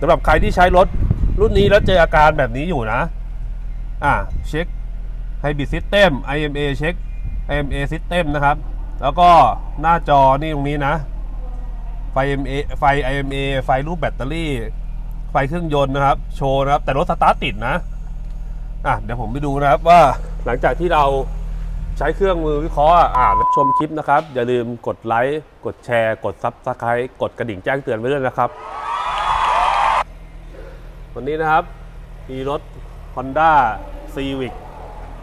สำหรับใครที่ใช้รถรุ่นนี้แล้วเจออาการแบบนี้อยู่นะ อ่าเช็ค Hybrid System IMA เช็ค IMA System นะครับ แล้วก็หน้าจอนี่ตรงนี้นะ ไฟ IMA ไฟ IMA ไฟรูปแบตเตอรี่ ไฟเครื่องยนต์นะครับ โชว์นะครับ แต่รถสตาร์ทติดนะ อะเดี๋ยวผมไปดูนะครับว่าหลังจากที่เราใช้เครื่องมือวิเคราะห์อ่านชมคลิปนะครับ อย่าลืมกดไลค์ กดแชร์ กดซับสไครต์กดกระดิ่งแจ้งเตือนไว้ด้วยนะครับ วันนี้นะครับ มีรถ Honda Civic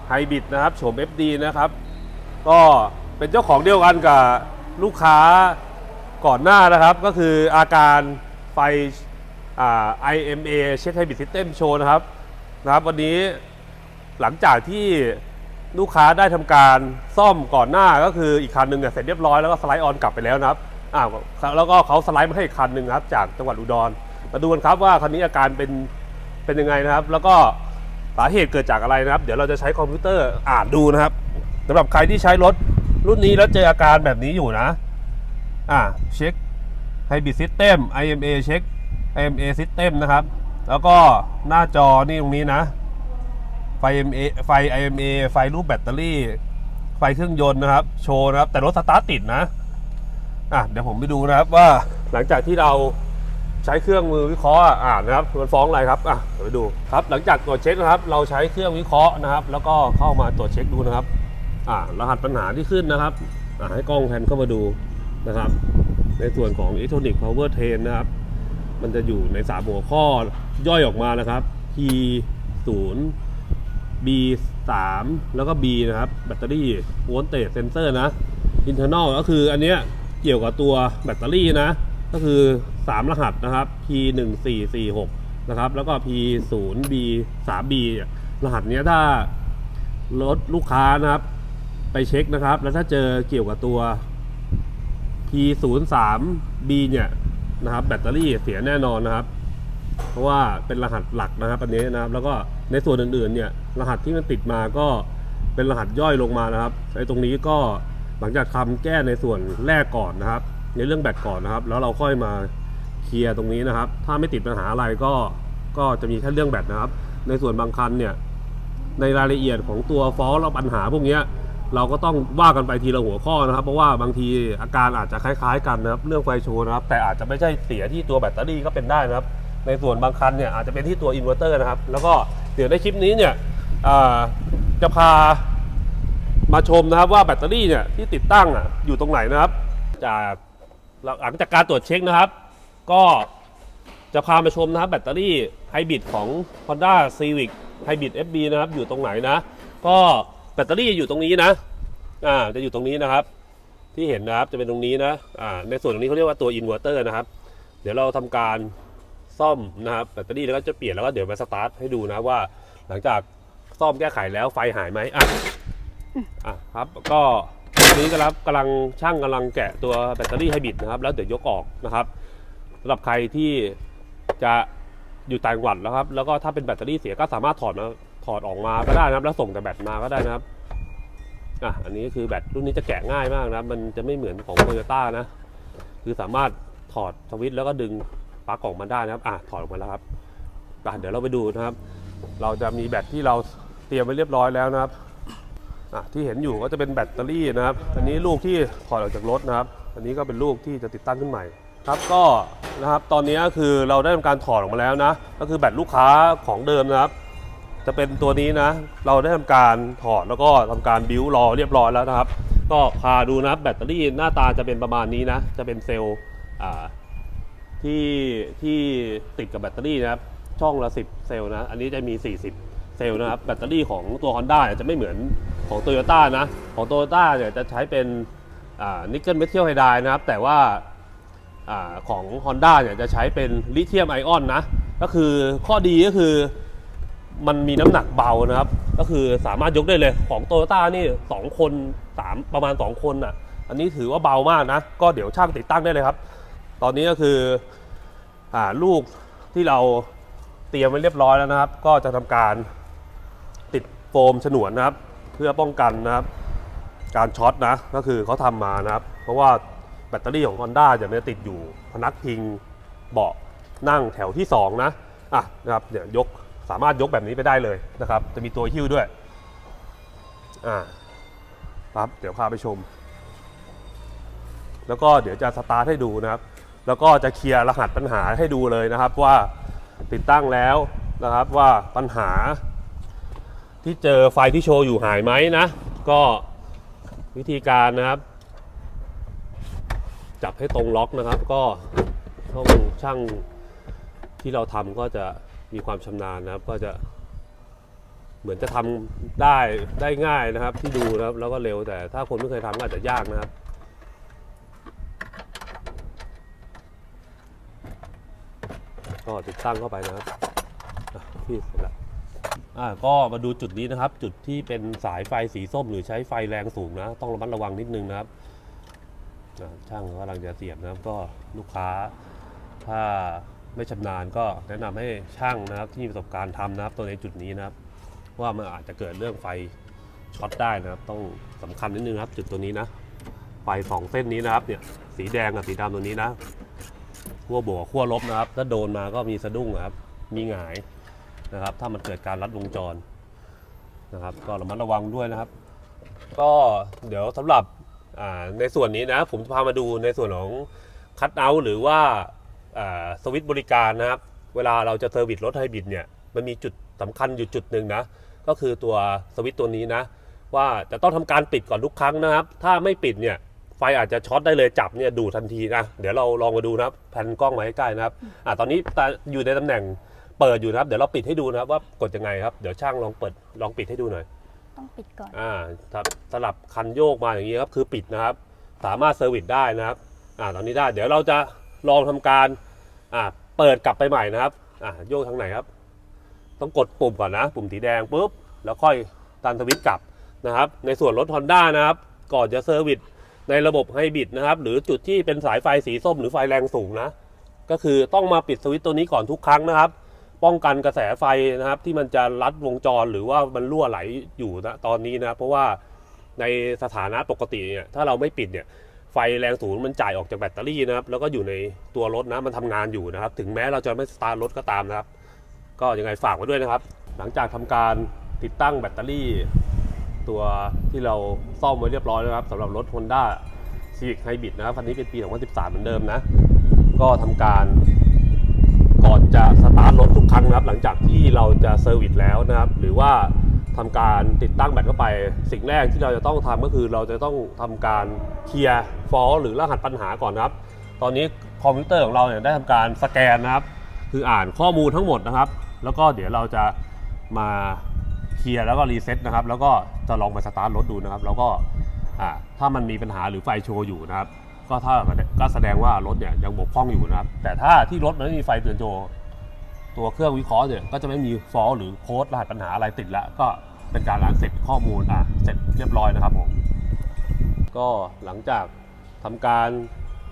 Hybrid นะครับโฉม FD นะครับ ก็เป็นเจ้าของเดียวกันกับลูกค้าก่อนหน้านะครับ ก็คืออาการไฟอ่า IMA เช็ค Hybrid System Show นะครับนะครับ วันนี้หลังจากที่ลูกค้าได้ทำการซ่อมก่อนหน้าก็คืออีกคันหนึ่งเนี่ยเสร็จเรียบร้อยแล้วก็สไลด์ออนกลับไปแล้วนะครับอ่าแล้วก็เขาสไลด์มาให้อีกคันหนึ่งครับ จากจังหวัดอุดร มาดูกันครับว่าคันนี้อาการเป็นเป็นยังไงนะครับ แล้วก็สาเหตุเกิดจากอะไรนะครับ เดี๋ยวเราจะใช้คอมพิวเตอร์อ่านดูนะครับสำหรับใครที่ใช้รถรุ่นนี้แล้วเจออาการแบบนี้อยู่นะ อ่าเช็ค Hybrid System IMA เช็ค IMA System นะครับ แล้วก็หน้าจอนี่ตรงนี้นะ ไฟ IMA ไฟ IMA ไฟรูปแบตเตอรี่ ไฟเครื่องยนต์นะครับ โชว์นะครับ แต่รถสตาร์ทติดนะ อะเดี๋ยวผมไปดูนะครับว่าหลังจากที่เรา ใช้เครื่องมือวิเคราะห์อ่านนะครับมันฟ้องอะไรครับอะเดี๋ยวไปดูครับ หลังจากตรวจเช็คนะครับ เราใช้เครื่องวิเคราะห์นะครับ แล้วก็เข้ามาตรวจเช็คดูนะครับ อ่ารหัสปัญหาที่ขึ้นนะครับอ่าให้กล้องแพนเข้ามาดูนะครับ ในส่วนของ Electronic Power Train นะครับ มันจะอยู่ในสามหัวข้อย่อยออกมานะครับ T 0 B 3แล้วก็ B นะครับ แบตเตอรี่ Voltage Sensor นะ Internal ก็คืออันเนี้ยเกี่ยวกับตัวแบตเตอรี่นะ ก็คือ 3 รหัสนะครับ P 1 4 4 6นะครับ แล้วก็ P 0 B 3 B รหัสเนี้ยถ้ารถลูกค้านะครับ ไปเช็คนะครับ แล้วถ้าเจอเกี่ยวกับตัว P 0 3 B เนี่ยนะครับ แบตเตอรี่เสียแน่นอนนะครับ เพราะว่าเป็นรหัสหลักนะครับอันนี้นะครับ แล้วก็ในส่วนอื่นๆเนี่ย รหัสที่มันติดมาก็เป็นรหัสย่อยลงมานะครับไอ้ตรงนี้ก็หลังจากทำแก้ในส่วนแรกก่อนนะครับ ในเรื่องแบตก่อนนะครับ แล้วเราค่อยมาเคลียร์ตรงนี้นะครับ ถ้าไม่ติดปัญหาอะไรก็ก็จะมีแค่เรื่องแบตนะครับ ในส่วนบางคันเนี่ยในรายละเอียดของตัวฟอลต์และปัญหาพวกนี้เราก็ต้องว่ากันไปทีละหัวข้อนะครับ เพราะว่าบางทีอาการอาจจะคล้ายๆ กันนะครับ เรื่องไฟโชว์นะครับ แต่อาจจะไม่ใช่เสียที่ตัวแบตเตอรี่ก็เป็นได้นะครับ ในส่วนบางคันเนี่ยอาจจะเป็นที่ตัวอินเวอร์เตอร์นะครับ แล้วก็เดี๋ยวในคลิปนี้เนี่ยจะพามาชมนะครับว่าแบตเตอรี่เนี่ยที่ติดตั้งอะอยู่ตรงไหนนะครับ จาก หลังจากการตรวจเช็คนะครับ ก็จะพามาชมนะครับแบตเตอรี่ไฮบริดของ Honda Civic Hybrid FB นะครับ อยู่ตรงไหนนะ ก็แบตเตอรี่อยู่ตรงนี้นะอ่าจะอยู่ตรงนี้นะครับ ที่เห็นนะครับจะเป็นตรงนี้นะอ่าในส่วนตรงนี้เขาเรียกว่าตัวอินเวอร์เตอร์นะครับ เดี๋ยวเราทำการซ่อมนะครับแบตเตอรี่แล้วก็จะเปลี่ยนแล้วก็เดี๋ยวมาสตาร์ทให้ดูนะว่า หลังจากซ่อมแก้ไขแล้วไฟหายไหมอะอะครับก็ อนนี้กำลังกำลังช่างกำลังแกะตัวแบตเตอรี่ไฮบริดนะครับ แล้วเดี๋ยวยกออกนะครับสำหรับใครที่จะอยู่ต่างจังหวัดแล้วครับ แล้วก็ถ้าเป็นแบตเตอรี่เสียก็สามารถถอดมาถอดออกมาก็ได้นะครับ แล้วส่งแต่แบตมาก็ได้นะครับอะอันนี้คือแบตรุ่นนี้จะแกะง่ายมากนะมันจะไม่เหมือนของโตโยต้านะ คือสามารถถอดสวิตช์แล้วก็ดึงปลั๊กออกมาได้นะครับ อะถอดออกมาแล้วครับเดี๋ยวเราไปดูนะครับ เราจะมีแบตที่เราเตรียมไว้เรียบร้อยแล้วนะครับ ที่เห็นอยู่ก็จะเป็นแบตเตอรี่นะครับ อันนี้ลูกที่ถอดออกจากรถนะครับ อันนี้ก็เป็นลูกที่จะติดตั้งขึ้นใหม่ครับก็นะครับตอนนี้คือเราได้ทำการถอดออกมาแล้วนะ ก็คือแบตลูกค้าของเดิมนะครับ จะเป็นตัวนี้นะ เราได้ทำการถอดแล้วก็ทำการบิ้วรอเรียบร้อยแล้วนะครับ ก็พาดูนะแบตเตอรี่หน้าตาจะเป็นประมาณนี้นะ จะเป็นเซลล์ที่ที่ติดกับแบตเตอรี่นะครับ ช่องละ 10 เซลล์นะ อันนี้จะมี 40 เซลล์นะครับแบตเตอรี่ของตัว Honda เนี่ยจะไม่เหมือนของ Toyota นะ ของ Toyota เนี่ยจะใช้เป็นนิกเกิลเมทัลไฮไดนะครับ แต่ว่าอของ Honda เนี่ยจะใช้เป็นลิเธียมไอออนนะ ก็คือข้อดีก็คือมันมีน้ำหนักเบานะครับ ก็คือสามารถยกได้เลยของโตโยต้านี่ 2 คน 3 ประมาณ 2 คนอะอันนี้ถือว่าเบามากนะ ก็เดี๋ยวช่างติดตั้งได้เลยครับ ตอนนี้ก็คืออลูกที่เราเตรียมไว้เรียบร้อยแล้วนะครับ ก็จะทำการ มฉนวนนะครับ เพื่อป้องกันนะครับ การช็อตนะ ก็คือเขาทำมานะครับ เพราะว่าแบตเตอรี่ของ Honda จะมันจะติดอยู่พนักพิงเบาะนั่งแถวที่สองนะอะนะครับเนี่ยยกสามารถยกแบบนี้ไปได้เลยนะครับ จะมีตัวหิ้วด้วยอ่าครับเดี๋ยวพาไปชม แล้วก็เดี๋ยวจะสตาร์ทให้ดูนะครับ แล้วก็จะเคลียร์รหัสปัญหาให้ดูเลยนะครับ ว่าติดตั้งแล้วนะครับว่าปัญหา ที่เจอไฟที่โชว์อยู่หายไหมนะ ก็วิธีการนะครับ จับให้ตรงล็อกนะครับ ก็ช่องช่างที่เราทำก็จะมีความชำนาญนะครับ ก็จะเหมือนจะทำได้ได้ง่ายนะครับ ที่ดูนะครับแล้วก็เร็วแต่ถ้าคนไม่เคยทำก็อาจจะยากนะครับก็ติดตั้งเข้าไปนะครับพี่เสร็จแล้ว อ่าก็มาดูจุดนี้นะครับ จุดที่เป็นสายไฟสีส้มหรือใช้ไฟแรงสูงนะ ต้องระมัดระวังนิดนึงนะครับช่างกำลังจะเสียบนะครับก็ลูกค้า ถ้าไม่ชำนาญก็แนะนำให้ช่างนะครับที่มีประสบการณ์ทำนะครับ ตัวในจุดนี้นะครับ ว่ามันอาจจะเกิดเรื่องไฟช็อตได้นะครับ ต้องสำคัญนิดนึงนะครับ จุดตัวนี้นะไฟสองเส้นนี้นะครับเนี่ยสีแดงกับสีดำตัวนี้นะขั้วบวกขั้วลบนะครับ ถ้าโดนมาก็มีสะดุ้งครับ มีหงาย นะครับ ถ้ามันเกิดการรัดวงจรนะครับ ก็ระมัดระวังด้วยนะครับ ก็เดี๋ยวสำหรับในส่วนนี้นะ ผมจะพามาดูในส่วนของคัตเอาท์หรือว่าสวิตช์บริการนะครับ เวลาเราจะเซอร์วิสรถไฮบริดเนี่ยมันมีจุดสำคัญอยู่จุดหนึ่งนะ ก็คือตัวสวิตช์ตัวนี้นะ ว่าจะต้องทำการปิดก่อนทุกครั้งนะครับ ถ้าไม่ปิดเนี่ยไฟอาจจะช็อตได้เลยจับเนี่ยดูทันทีนะ เดี๋ยวเราลองมาดูนะครับแผ่นกล้องมาใใกล้ๆนะครับอ่าตอนนี้อยู่ในตำแหน่ง เปิดอยู่นะครับเดี๋ยวเราปิดให้ดูนะครับว่ากดยังไงครับเดี๋ยวช่างลองเปิดลองปิดให้ดูหน่อย ต้องปิดก่อน อ่าครับสลับคันโยกมาอย่างนี้ครับคือปิดนะครับ สามารถเซอร์วิสได้นะครับอ่าตอนนี้ได้เดี๋ยวเราจะลองทำการอ่าเปิดกลับไปใหม่นะครับอ่าโยกทางไหนครับ ต้องกดปุ่มก่อนนะ ปุ่มสีแดงปุ๊บแล้วค่อยตันสวิตช์กลับนะครับ ในส่วนรถ Honda นะครับ ก่อนจะเซอร์วิสในระบบไฮบริดนะครับ หรือจุดที่เป็นสายไฟสีส้มหรือไฟแรงสูงนะ ก็คือต้องมาปิดสวิตช์ตัวนี้ก่อนทุกครั้งนะครับ ป้องกันกระแสไฟนะครับ ที่มันจะลัดวงจรหรือว่ามันรั่วไหลอยู่นะตอนนี้นะเพราะว่าในสถานะปกติเนี่ยถ้าเราไม่ปิดเนี่ยไฟแรงสูงมันจ่ายออกจากแบตเตอรี่นะครับ แล้วก็อยู่ในตัวรถนะมันทำงานอยู่นะครับ ถึงแม้เราจะไม่สตาร์ทรถก็ตามนะครับ ก็ยังไงฝากไว้ด้วยนะครับ หลังจากทำการติดตั้งแบตเตอรี่ ตัวที่เราซ่อมไว้เรียบร้อยแล้วครับสำหรับรถ Honda Civic Hybrid นะครับคันนี้เป็นปี 2013 เหมือนเดิมนะ ก็ทำการ ก่อนจะสตาร์ทรถทุกครั้งนะครับ หลังจากที่เราจะเซอร์วิสแล้วนะครับ หรือว่าทำการติดตั้งแบตเข้าไป สิ่งแรกที่เราจะต้องทำก็คือเราจะต้องทำการเคลียร์ฟอลหรือรหัสปัญหาก่อนนะครับ ตอนนี้คอมพิวเตอร์ของเราเนี่ยได้ทำการสแกนนะครับ คืออ่านข้อมูลทั้งหมดนะครับ แล้วก็เดี๋ยวเราจะมาเคลียร์แล้วก็รีเซ็ตนะครับ แล้วก็จะลองไปสตาร์ทรถดูนะครับ แล้วก็ถ้ามันมีปัญหาหรือไฟโชว์อยู่นะครับ ก็ถ้าก็แสดงว่ารถเนี่ยยังบกพร่องอยู่นะครับ แต่ถ้าที่รถมันไม่มีไฟเตือนโชว์ตัวเครื่องวิเคราะห์เนี่ยก็จะไม่มีฟอลหรือโค้ดรหัสปัญหาอะไรติดแล้วก็เป็นการล้างเสร็จข้อมูลอะเสร็จเรียบร้อยนะครับผมก็หลังจากทำการ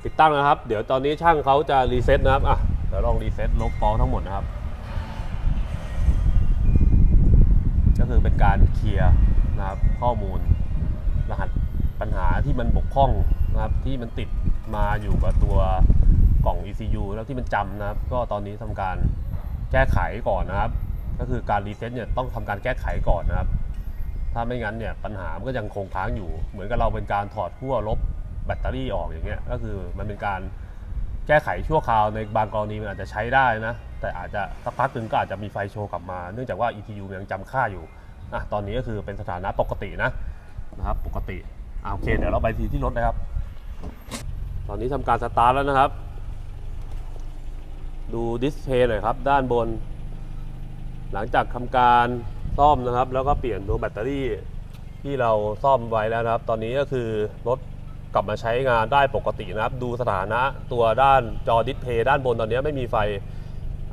ติดตั้งนะครับ เดี๋ยวตอนนี้ช่างเขาจะรีเซ็ตนะครับอะเดี๋ยวลองรีเซ็ตลบฟอลทั้งหมดนะครับ ก็คือเป็นการเคลียร์นะครับข้อมูลรหัส ที่มันบกพร่องนะครับที่มันติดมาอยู่กับตัวกล่อง ECU แล้วที่มันจำนะครับ ก็ตอนนี้ทำการแก้ไขก่อนนะครับ ก็คือการรีเซ็ตเนี่ยต้องทำการแก้ไขก่อนนะครับ ถ้าไม่งั้นเนี่ยปัญหามันก็ยังคงค้างอยู่ เหมือนกับเราเป็นการถอดขั้วลบแบตเตอรี่ออกอย่างเงี้ย ก็คือมันเป็นการแก้ไขชั่วคราวในบางกรณีมันอาจจะใช้ได้นะ แต่อาจจะสักพักหนึ่งก็อาจจะมีไฟโชว์กลับมา เนื่องจากว่า ECU ยังจำค่าอยู่อะตอนนี้ก็คือเป็นสถานะปกตินะนะครับปกติ อะโอเค เดี๋ยวเราไปทีที่รถนะครับ ตอนนี้ทำการสตาร์ทแล้วนะครับ ดูดิสเพย์หน่อยครับ ด้านบน หลังจากทำการซ่อมนะครับ แล้วก็เปลี่ยนตัวแบตเตอรี่ที่เราซ่อมไว้แล้วนะครับ ตอนนี้ก็คือรถกลับมาใช้งานได้ปกตินะครับ ดูสถานะตัวด้านจอดิสเพย์ด้านบนตอนนี้ไม่มีไฟ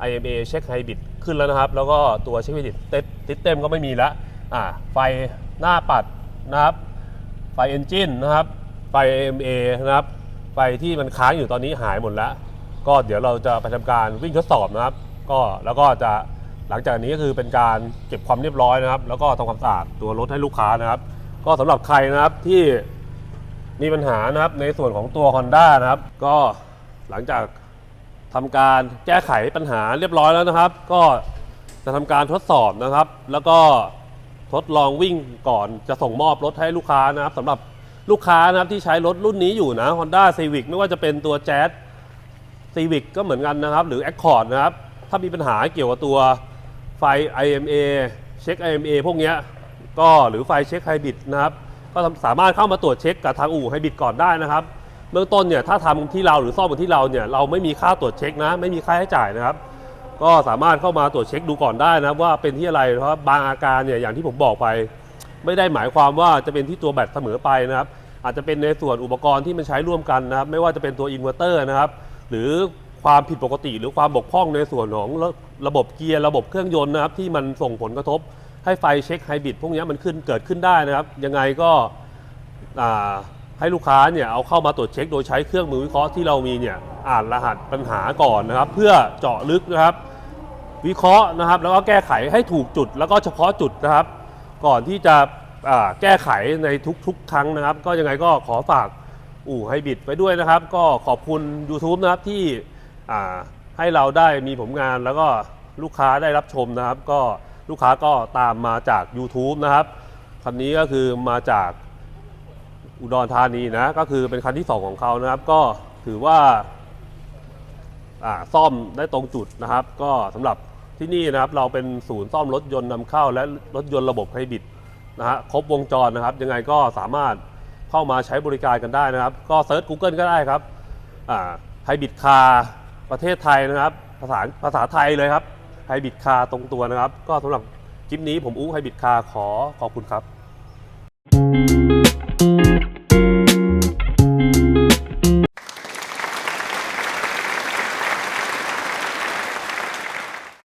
IMA เช็คไฮบริดขึ้นแล้วนะครับ แล้วก็ตัวเช็คไฮบริดติดเต็มก็ไม่มีล้วอ่าไฟหน้าปัดนะครับ ไฟเอนจินนะครับ ไฟ AMA นะครับ ไฟที่มันค้างอยู่ตอนนี้หายหมดแล้ว ก็เดี๋ยวเราจะไปทำการวิ่งทดสอบนะครับ ก็แล้วก็จะหลังจากนี้ก็คือเป็นการเก็บความเรียบร้อยนะครับ แล้วก็ทำความสะอาดตัวรถให้ลูกค้านะครับ ก็สำหรับใครนะครับที่มีปัญหานะครับในส่วนของตัว Honda นะครับ ก็หลังจากทำการแก้ไขปัญหาเรียบร้อยแล้วนะครับ ก็จะทำการทดสอบนะครับ แล้วก็ ทดลองวิ่งก่อนจะส่งมอบรถให้ลูกค้านะครับสำหรับลูกค้านะครับที่ใช้รถรุ่นนี้อยู่นะ Honda Civic ไม่ว่าจะเป็นตัว Jazz Civic ก็เหมือนกันนะครับ หรือ Accord นะครับ ถ้ามีปัญหาเกี่ยวกับตัวไฟ IMA เช็ค IMA พวกนี้ก็หรือไฟเช็คไฮบริดนะครับ ก็สามารถเข้ามาตรวจเช็คกับทางอู่ไฮบริดก่อนได้นะครับเบื้องต้นเนี่ยถ้าทำที่เราหรือซ่อมที่เราเนี่ยเราไม่มีค่าตรวจเช็คนะ ไม่มีค่าใช้จ่ายนะครับ ก็สามารถเข้ามาตรวจเช็คดูก่อนได้นะว่าเป็นที่อะไรเพราะบางอาการเนี่ยอย่างที่ผมบอกไป ไม่ได้หมายความว่าจะเป็นที่ตัวแบตเสมอไปนะครับ อาจจะเป็นในส่วนอุปกรณ์ที่มันใช้ร่วมกันนะครับ ไม่ว่าจะเป็นตัวอินเวอร์เตอร์นะครับ หรือความผิดปกติ หรือความบกพร่องในส่วนของระระบบเกียร์ระบบเครื่องยนต์นะครับ ที่มันส่งผลกระทบให้ไฟเช็คไฮบริดพวกนี้มันขึ้นเกิดขึ้นได้นะครับ ยังไงก็อ่า ให้ลูกค้าเนี่ยเอาเข้ามาตรวจเช็คโดยใช้เครื่องมือวิเคราะห์ที่เรามีเนี่ยอ่านรหัสปัญหาก่อนนะครับ เพื่อเจาะลึกนะครับ วิเคราะห์นะครับ แล้วก็แก้ไขให้ถูกจุด แล้วก็เฉพาะจุดนะครับ ก่อนที่จะแก้ไขในทุกๆ ครั้งนะครับ ก็ยังไงก็ขอฝากอู่ไฮบิดไว้ด้วยนะครับ ก็ขอบคุณ YouTube นะครับที่ให้เราได้มีผลงานแล้วก็ลูกค้าได้รับชมนะครับ ก็ลูกค้าก็ตามมาจาก YouTube นะครับคันนี้ก็คือมาจาก อุดรธานีนะ ก็คือเป็นคันที่ 2 ของเขานะครับ ก็ถือว่าซ่อมได้ตรงจุดนะครับ ก็สำหรับที่นี่นะครับเราเป็นศูนย์ซ่อมรถยนต์นำเข้า และรถยนต์ระบบไฮบริดนะฮะครบวงจรนะครับ ยังไงก็สามารถเข้ามาใช้บริการกันได้นะครับ ก็เซิร์ช Google ก็ได้ครับไฮบริดคาร์ประเทศไทยนะครับ ภาษาภาษาไทยเลยครับไฮบริดคาร์ตรงตัวนะครับ ก็สำหรับคลิปนี้ผมอู้ไฮบริดคาร์ขอขอบคุณครับ